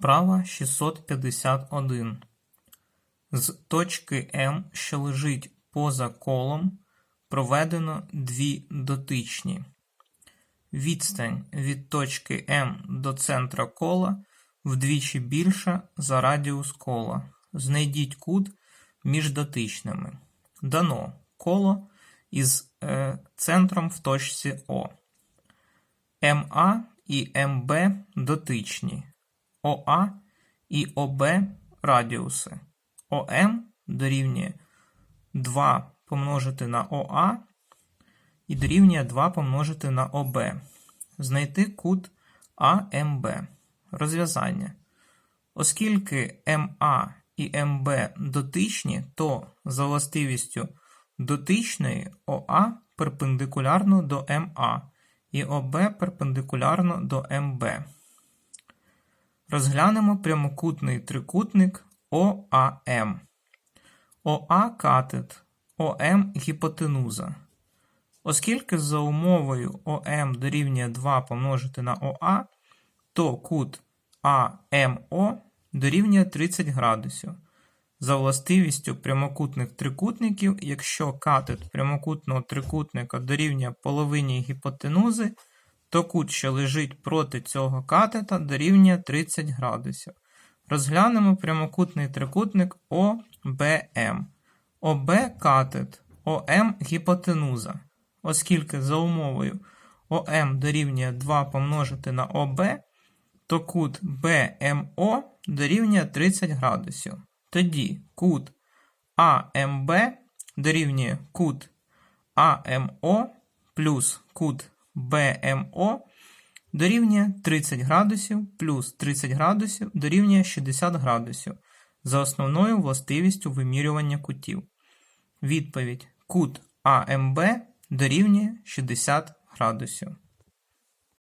Вправа 651. З точки М, що лежить поза колом, проведено дві дотичні. Відстань від точки М до центра кола вдвічі більша за радіус кола. Знайдіть кут між дотичними. Дано коло із е, центром в точці О. МА і МБ дотичні. ОА і ОБ радіуси. ОМ дорівнює 2 помножити на ОА і дорівнює 2 помножити на ОБ. Знайти кут АМБ. Розв'язання. Оскільки МА і МБ дотичні, то за властивістю дотичної ОА перпендикулярно до МА і ОБ перпендикулярно до МБ. Розглянемо прямокутний трикутник ОАМ. ОА катет, ОМ гіпотенуза. Оскільки за умовою ОМ дорівнює 2 помножити на ОА, то кут АМО дорівнює 30 градусів. За властивістю прямокутних трикутників, якщо катет прямокутного трикутника дорівнює половині гіпотенузи, то кут, що лежить проти цього катета, дорівнює 30 градусів. Розглянемо прямокутний трикутник ОБМ. ОБ катет, ОМ гіпотенуза. Оскільки за умовою ОМ дорівнює 2 помножити на ОБ, то кут БМО дорівнює 30 градусів. Тоді кут АМБ дорівнює кут АМО плюс кут БМО дорівнює 30 градусів плюс 30 градусів дорівнює 60 градусів за основною властивістю вимірювання кутів. Відповідь кут АМБ дорівнює 60 градусів.